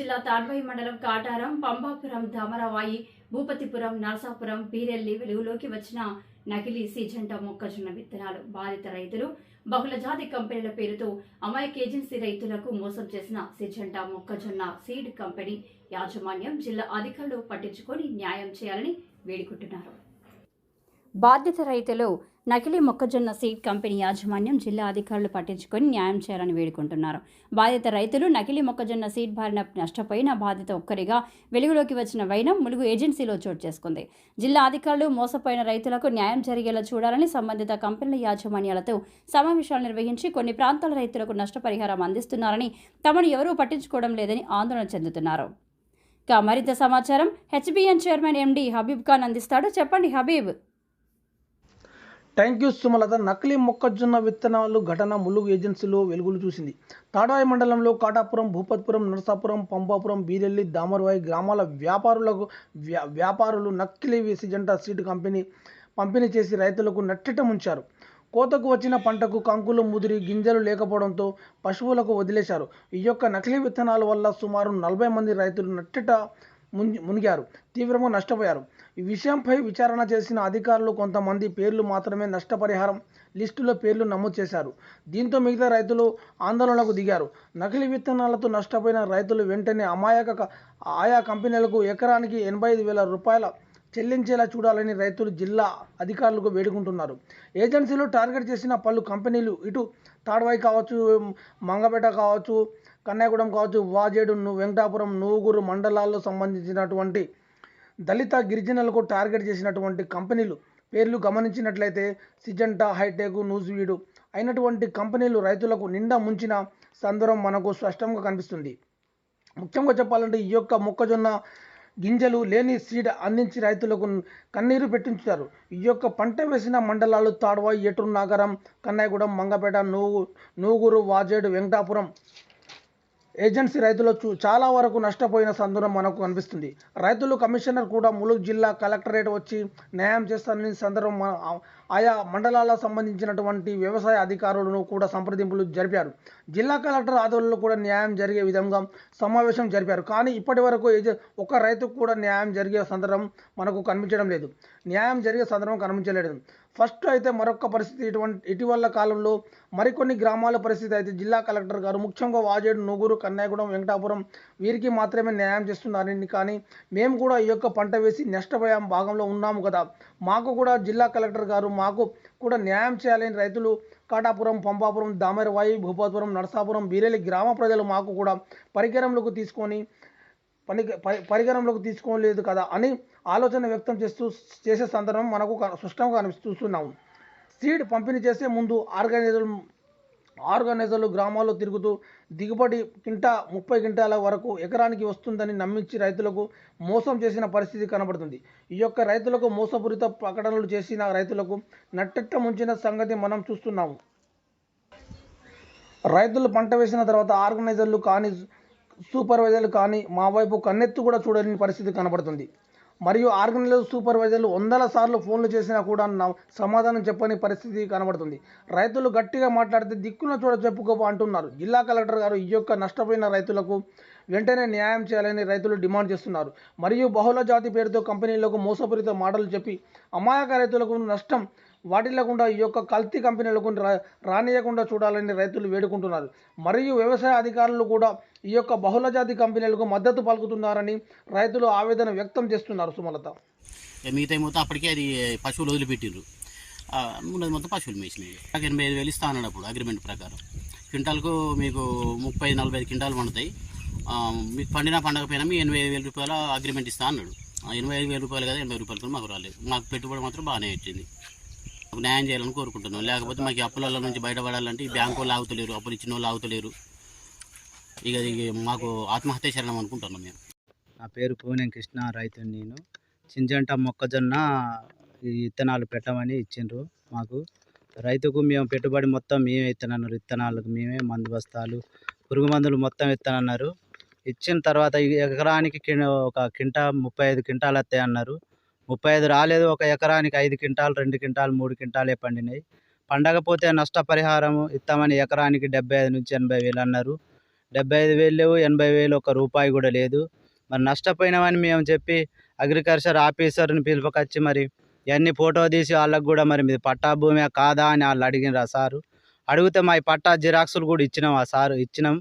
జిల్లా తాడ్వాయి మండలం కాటారం పంబాపురం ధామరావాయి భూపతిపురం నరసాపురం పీరెల్లి వెలుగులోకి వచ్చిన నకిలీ సీజంట మొక్కజొన్న విత్తనాలు బాధిత రైతులు బహుళ జాతి కంపెనీల పేరుతో అమాయక ఏజెన్సీ రైతులకు మోసం చేసిన సిజంట మొక్కజొన్న సీడ్ కంపెనీ యాజమాన్యం జిల్లా అధికారులు పట్టించుకొని న్యాయం చేయాలని వేడుకుంటున్నారు. బాధ్యత రైతులు నకిలీ మొక్కజొన్న సీడ్ కంపెనీ యాజమాన్యం జిల్లా అధికారులు పట్టించుకొని న్యాయం చేయాలని వేడుకుంటున్నారు. బాధిత రైతులు నకిలీ మొక్కజొన్న సీడ్ బారిన నష్టపోయిన బాధిత ఒక్కరిగా వెలుగులోకి వచ్చిన వైనం ములుగు ఏజెన్సీలో చోటు చేసుకుంది. జిల్లా అధికారులు మోసపోయిన రైతులకు న్యాయం జరిగేలా చూడాలని సంబంధిత కంపెనీల యాజమాన్యాలతో సమావేశాలు నిర్వహించి కొన్ని ప్రాంతాల రైతులకు నష్టపరిహారం అందిస్తున్నారని తమను ఎవరూ పట్టించుకోవడం లేదని ఆందోళన చెందుతున్నారు. ఇక మరింత సమాచారం HBN chairman MD Habib Khan అందిస్తాడు. చెప్పండి హబీబ్. Thank you Sumalatha. నకిలీ మొక్కజొన్న విత్తనాలు ఘటన ములుగు ఏజెన్సీలో వెలుగులు చూసింది. తాడాయి మండలంలో కాటాపురం భూపత్పురం నరసాపురం పంపాపురం బీరెల్లి దామర్వాయి గ్రామాల వ్యాపారులకు వ్యా- వ్యాపారులు నకిలీ సిజంటా సీడ్ కంపెనీ పంపిణీ చేసి రైతులకు నట్టిట ముంచారు. కోతకు వచ్చిన పంటకు కంకులు ముదిరి గింజలు లేకపోవడంతో పశువులకు వదిలేశారు. ఈ యొక్క నకిలీ విత్తనాల వల్ల సుమారు నలభై మంది రైతులు నట్టిట మునిగారు. తీవ్రంగా నష్టపోయారు. ఈ విషయంపై విచారణ చేసిన అధికారులు కొంతమంది పేర్లు మాత్రమే నష్టపరిహారం లిస్టులో పేర్లు నమోదు చేశారు. దీంతో మిగతా రైతులు ఆందోళనకు దిగారు. నకిలీ విత్తనాలతో నష్టపోయిన రైతులు వెంటనే అమాయక ఆయా కంపెనీలకు ఎకరానికి ఎనభై ఐదు వేల రూపాయల చెల్లించేలా చూడాలని రైతులు జిల్లా అధికారులకు వేడుకుంటున్నారు. ఏజెన్సీలో టార్గెట్ చేసిన పలు కంపెనీలు ఇటు తాడ్వాయి కావచ్చు మంగపేట కావచ్చు కన్యాగూడెం కావచ్చు వాజేడు వెంకటాపురం నూగురు మండలాల్లో సంబంధించినటువంటి దళిత గిరిజనులకు టార్గెట్ చేసినటువంటి కంపెనీలు పేర్లు గమనించినట్లయితే సిజంటా హైటెక్ నూజివీడు అయినటువంటి కంపెనీలు రైతులకు నిండా ముంచిన సందర్భం మనకు స్పష్టంగా కనిపిస్తుంది. ముఖ్యంగా చెప్పాలంటే ఈ యొక్క మొక్కజొన్న గింజలు లేని సీడ్ అందించి రైతులకు కన్నీరు పెట్టించుతారు ఈ యొక్క పంట వేసిన మండలాలు తాడవ ఎటూరు నగరం కన్నాయగూడెం మంగపేట నూగు నూగురు వాజేడు వెంకటాపురం ఏజెన్సీ రైతులు చూ- చాలా వరకు నష్టపోయిన సందర్భం మనకు కనిపిస్తుంది. రైతులు కమిషనర్ కూడా ములుగు జిల్లా కలెక్టరేట్ వచ్చి న్యాయం చేస్తానని సందర్భం ఆయా మండలాలకు సంబంధించినటువంటి వ్యవసాయ అధికారులను కూడా సంప్రదింపులు జరిపారు. జిల్లా కలెక్టర్ ఆధ్వర్యంలో కూడా న్యాయం జరిగే విధంగా సమావేశం జరిపారు. కానీ ఇప్పటి వరకు ఒక రైతుకు కూడా న్యాయం జరిగే సందర్భం మనకు కనిపించడం లేదు. న్యాయం జరిగే సందర్భం కనిపించలేదు. ఫస్ట్ అయితే మరొక పరిస్థితి ఇటువంటి ఇటీవల కాలంలో మరికొన్ని గ్రామాల పరిస్థితి అయితే జిల్లా కలెక్టర్ గారు ముఖ్యంగా వాజేడు నూగురు కన్యాగూడెం వెంకటాపురం వీరికి మాత్రమే న్యాయం చేస్తున్నారని కానీ మేము కూడా ఈ యొక్క పంట వేసి నష్టపోయాం భాగంలో ఉన్నాము కదా. మాకు కూడా జిల్లా కలెక్టర్ గారు మాకు కూడా న్యాయం చేయాలని రైతులు కాటాపురం పంపాపురం దామెరవాయి భూపాపురం నరసాపురం బీరేలి గ్రామ ప్రజలు మాకు కూడా పరికరంలోకి తీసుకొని పని పరికరంలోకి తీసుకోలేదు కదా అని ఆలోచన వ్యక్తం చేస్తూ చేసే సందర్భం మనకు స్పష్టంగా స్పష్టంగా కనిపిస్తున్నాము సీడ్ పంపిణీ చేసే ముందు ఆర్గనైజర్ ఆర్గనైజర్లు గ్రామాల్లో తిరుగుతూ దిగుబడి కింటా ముప్పై క్వింటాల వరకు ఎకరానికి వస్తుందని నమ్మించి రైతులకు మోసం చేసిన పరిస్థితి కనబడుతుంది. ఈ యొక్క రైతులకు మోసపూరిత ప్రకటనలు చేసిన రైతులకు నట్టెట్ట ముంచిన సంగతి మనం చూస్తున్నాము. రైతులు పంట వేసిన తర్వాత ఆర్గనైజర్లు కానీ సూపర్వైజర్లు కానీ మా వైపు కన్నెత్తు కూడా చూడని పరిస్థితి కనబడుతుంది. మరియు ఆర్గనైజర్ సూపర్వైజర్లు వందల సార్లు ఫోన్లు చేసినా కూడా నా సమాధానం చెప్పని పరిస్థితి కనబడుతుంది. రైతులు గట్టిగా మాట్లాడితే దిక్కున చూడ చెప్పుకోపో అంటున్నారు. జిల్లా కలెక్టర్ గారు ఈ యొక్క నష్టపోయిన రైతులకు వెంటనే న్యాయం చేయాలని రైతులు డిమాండ్ చేస్తున్నారు. మరియు బహుళ జాతి పేరుతో కంపెనీలకు మోసపూరిత మాటలు చెప్పి అమాయక రైతులకు నష్టం వాటిల్లకుండా ఈ యొక్క కల్తీ కంపెనీలకు రా- రానియకుండా చూడాలని రైతులు వేడుకుంటున్నారు. మరియు వ్యవసాయ అధికారులు కూడా ఈ యొక్క బహుళజాతి కంపెనీలకు మద్దతు పలుకుతున్నారని రైతులు ఆవేదన వ్యక్తం చేస్తున్నారు సుమలత. మిగతా మొత్తం అప్పటికే అది పశువులు వదిలిపెట్టిండ్రు మూడు ఉన్నది మొత్తం పశువులు మేసినాయి. నాకు ఎనభై ఐదు వేలు ఇస్తా అన్నాడు అప్పుడు అగ్రిమెంట్ ప్రకారం. క్వింటాల్కు మీకు ముప్పై నలభై ఐదు క్వింటాలు పండుతాయి. మీకు పండినా పండకపోయినా మీ ఎనభై ఐదు వేల రూపాయల అగ్రిమెంట్ ఇస్తా అన్నాడు. ఎనభై ఐదు వేల రూపాయలు కదా ఎనభై రూపాయలు మాకు రాలేదు. మాకు పెట్టుబడి మాత్రం బాగానే వచ్చింది. న్యాయం చేయాలని కోరుకుంటున్నాం. లేకపోతే మాకు అప్పుల నుంచి బయటపడాలంటే ఈ బ్యాంకు వాళ్ళు ఆగుతలేరు అప్పులు ఇచ్చిన వాళ్ళు ఆగుతలేరు. ఇక ఇది మాకు ఆత్మహత్య శరణం అనుకుంటున్నాం మేము. నా పేరు పూనెం కృష్ణ రైతు నేను. చింజంట మొక్కజొన్న ఈ విత్తనాలు పెట్టమని ఇచ్చిండ్రు మాకు. రైతుకు మేము పెట్టుబడి మొత్తం మేమే ఇత్తనన్నారు. విత్తనాలకు మేమే మందు బస్తాలు పురుగు మందులు మొత్తం ఇత్తనన్నారు. ఇచ్చిన తర్వాత ఎకరానికి ఒక కింటా ముప్పై ఐదు క్వింటాలు వస్తాయి అన్నారు ముప్పై ఐదు రాలేదు ఒక ఎకరానికి ఐదు క్వింటాలు రెండు క్వింటాలు మూడు క్వింటాలే పండినాయి. పండకపోతే నష్టపరిహారం ఇస్తామని ఎకరానికి డెబ్బై ఐదు నుంచి ఎనభై వేలు అన్నారు. డెబ్బై ఐదు వేలు లేవు ఎనభై వేలు ఒక రూపాయి కూడా లేదు. మరి నష్టపోయినామని మేము చెప్పి అగ్రికల్చర్ ఆఫీసర్ని పిలుపుకొచ్చి మరి ఇవన్నీ ఫోటో తీసి వాళ్ళకు కూడా మరి మీది పట్టా భూమి కాదా అని వాళ్ళు అడిగినారు సారు? అడిగితే మా పట్టా జిరాక్సులు కూడా ఇచ్చినాం ఆ సారు ఇచ్చినాం.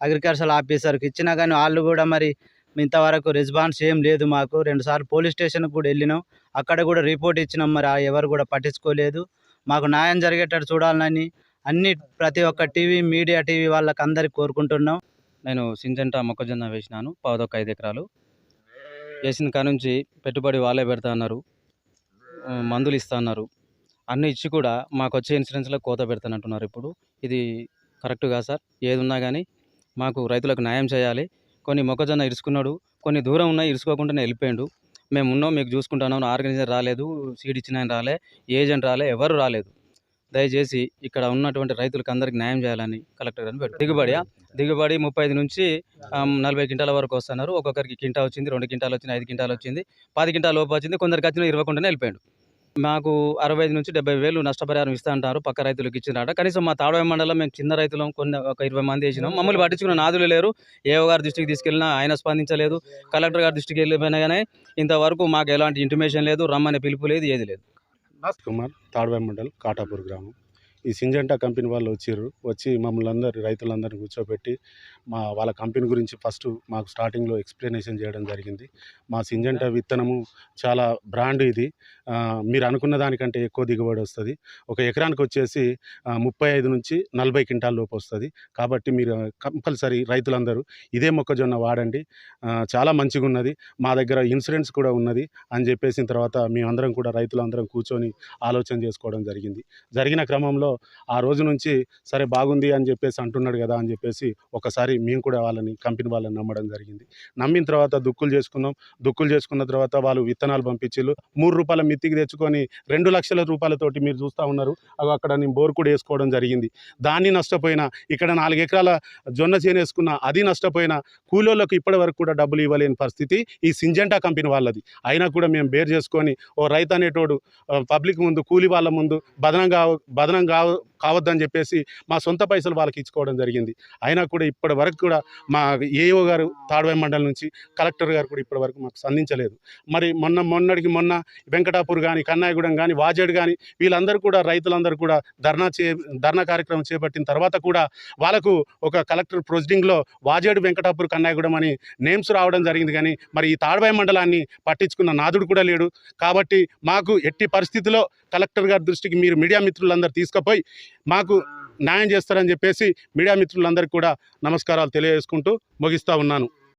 అగ్రికల్చర్ ఆఫీసర్కి ఇచ్చినా కానీ వాళ్ళు కూడా మరి ఇంతవరకు రెస్పాన్స్ ఏం లేదు మాకు. రెండుసార్లు పోలీస్ స్టేషన్కి కూడా వెళ్ళినాం. అక్కడ కూడా రిపోర్ట్ ఇచ్చినాం మరి ఆ ఎవరు కూడా పట్టించుకోలేదు. మాకు న్యాయం జరిగేటట్టు చూడాలని అన్ని ప్రతి ఒక్క టీవీ మీడియా టీవీ వాళ్ళకి అందరికి కోరుకుంటున్నాం. నేను సింజంటా మొక్కజొన్న వేసినాను పాదొక ఐదు ఎకరాలు. వేసిన కాడ నుంచి పెట్టుబడి వాళ్ళే పెడతా అన్నారు. మందులు ఇస్తా అన్నారు. అన్ని ఇచ్చి కూడా మాకు వచ్చే ఇన్సూరెన్స్లో కోత పెడతానంటున్నారు ఇప్పుడు. ఇది కరెక్ట్ కాదు సార్? ఏది ఉన్నా కానీ మాకు రైతులకు న్యాయం చేయాలి. కొన్ని మొక్కజొన్న ఇరుచుకున్నాడు కొన్ని దూరం ఉన్నాయి ఇరుసుకోకుండానే వెళ్ళిపోయాడు. మేము ఉన్నాం మీకు చూసుకుంటున్నాం ఆర్గనైజర్ రాలేదు సీడ్ ఇచ్చిన ఆయన రాలే ఏజెంట్ రాలే ఎవరు రాలేదు. దయచేసి ఇక్కడ ఉన్నటువంటి రైతులకు అందరికి న్యాయం చేయాలని కలెక్టర్ గారిని పెట్టు దిగుబడి దిగుబడి ముప్పై ఐదు నుంచి నలభై క్వింటాల వరకు వస్తున్నారు. ఒక్కొక్కరికి కింటా వచ్చింది రెండు క్వింటాలు వచ్చింది ఐదు క్వింటాలు వచ్చింది పది క్వింటాల లోపు వచ్చింది కొందరికి వచ్చిన ఇరవకుండానే వెళ్ళిపోయాడు. మాకు అరవై ఐదు నుంచి డెబ్బై వేలు నష్టపరిహారం ఇస్తా అంటారు పక్క రైతులకు ఇచ్చినారట కనీసం మా తాడవ మండలం మేము చిన్న రైతులం కొన్ని ఒక ఇరవై మంది వేసినాం. మమ్మల్ని పట్టించుకున్న నాదులు లేరు. ఏఓ గారి దృష్టికి తీసుకెళ్ళినా ఆయన స్పందించలేదు. కలెక్టర్ గారి దృష్టికి వెళ్ళిపోయినా కానీ ఇంతవరకు మాకు ఎలాంటి ఇంటిమేషన్ లేదు రమ్మనే పిలుపు లేదు ఏది లేదు. కుమార్ తాడ్వాయి మండల్ కాటాపూర్ గ్రామం. ఈ సింజంటా కంపెనీ వాళ్ళు వచ్చారు. వచ్చి మమ్మల్ని అందరు రైతులందరినీ కూర్చోబెట్టి మా వాళ్ళ కంపెనీ గురించి ఫస్ట్ మాకు స్టార్టింగ్లో ఎక్స్ప్లెనేషన్ చేయడం జరిగింది. మా సింజంటా విత్తనము చాలా బ్రాండ్ ఇది. మీరు అనుకున్న దానికంటే ఎక్కువ దిగుబడి వస్తుంది. ఒక ఎకరానికి వచ్చేసి ముప్పై ఐదు నుంచి నలభై క్వింటాల లోపు వస్తుంది. కాబట్టి మీరు కంపల్సరీ రైతులందరూ ఇదే మొక్కజొన్న వాడండి. చాలా మంచిగా ఉన్నది మా దగ్గర ఇన్సూరెన్స్ కూడా ఉన్నది అని చెప్పేసిన తర్వాత మేమందరం కూడా రైతులందరం కూర్చొని ఆలోచన చేసుకోవడం జరిగింది. జరిగిన క్రమంలో ఆ రోజు నుంచి సరే బాగుంది అని చెప్పేసి అంటున్నాడు కదా అని చెప్పేసి ఒకసారి మేము కూడా వాళ్ళని కంపెనీ వాళ్ళని నమ్మడం జరిగింది. నమ్మిన తర్వాత దుక్కులు చేసుకున్నాం. దుక్కులు చేసుకున్న తర్వాత వాళ్ళు విత్తనాలు పంపించారు మూడు రూపాయల మిత్తికి తెచ్చుకొని రెండు లక్షల రూపాయలతోటి మీరు చూస్తూ ఉన్నారు. అవి అక్కడ నేను బోర్ కూడా వేసుకోవడం జరిగింది. దాన్ని నష్టపోయినా ఇక్కడ నాలుగు ఎకరాల జొన్న చేను వేసుకున్న అది నష్టపోయినా కూలీలకు ఇప్పటి వరకు కూడా డబ్బులు ఇవ్వలేని పరిస్థితి ఈ సింజెంటా కంపెనీ వాళ్ళది. అయినా కూడా మేము బేర్ చేసుకొని ఓ రైతు అనేటోడు పబ్లిక్ ముందు కూలి వాళ్ళ ముందు బదనం కావ బదనం కావ how కావద్దని చెప్పేసి మా సొంత పైసలు వాళ్ళకి ఇచ్చుకోవడం జరిగింది. అయినా కూడా ఇప్పటి వరకు కూడా మా ఏఓ గారు తాడవాయి మండలం నుంచి కలెక్టర్ గారు కూడా ఇప్పటి వరకు మాకు స్పందించలేదు మరి మొన్న మొన్నటికి మొన్న వెంకటాపూర్ కానీ కన్నాయగూడెం కానీ వాజేడు కానీ వీళ్ళందరూ కూడా రైతులందరూ కూడా ధర్నా చే ధర్నా కార్యక్రమం చేపట్టిన తర్వాత కూడా వాళ్ళకు ఒక కలెక్టర్ ప్రొసీడింగ్లో వాజేడు వెంకటాపూర్ కన్నాయగూడెం అని నేమ్స్ రావడం జరిగింది కానీ మరి ఈ తాడవాయి మండలాన్ని పట్టించుకున్న నాదుడు కూడా లేడు. కాబట్టి మాకు ఎట్టి పరిస్థితిలో కలెక్టర్ గారి దృష్టికి మీరు మీడియా మిత్రులందరూ తీసుకుపోయి మాకు న్యాయం చేస్తారని చెప్పేసి మీడియా మిత్రులందరికీ కూడా నమస్కారాలు తెలియజేసుకుంటూ ముగిస్తూ ఉన్నాను.